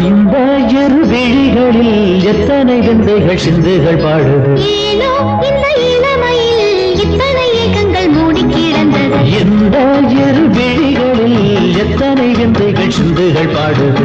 இந்த இரு விழிகளில் எத்தனை விந்தைகள் சிந்துகள் பாடுது? இந்த இரு விழிகளில் எத்தனை விந்தைகள் சிந்துகள் பாடுது?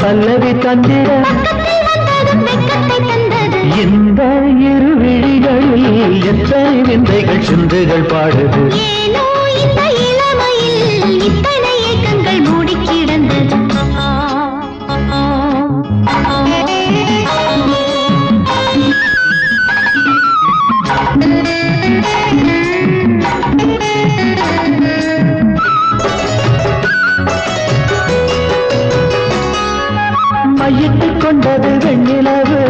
பல்லவி தந்திட இந்த இரு விழிகளில் எத்தனை விந்தைகள் சிந்துகள் பாடுது? கொண்டது வெண்ணிலவு.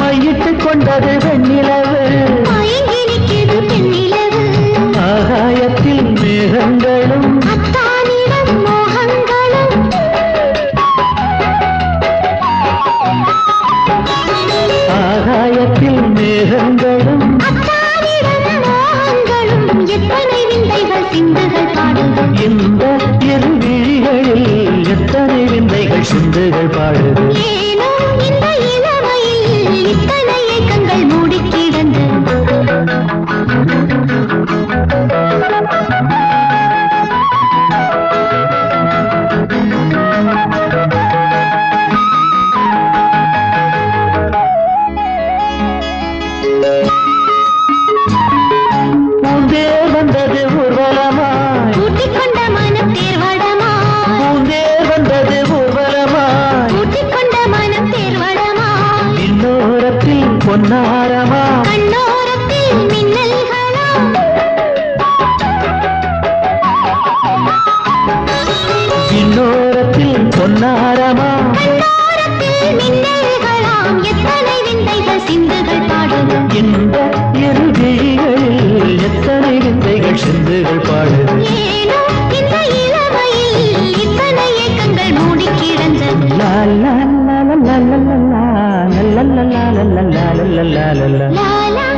மையிட்டு கொண்டது வெண்ணிலவு. ஆகாயத்தில் மேகங்களும் எத்தனை விந்தைகள் சிந்துகள் பாடுது. சிந்துகள் பாடுது லா லா லா லா லா லா லா லா லா லா லா லா லா லா லா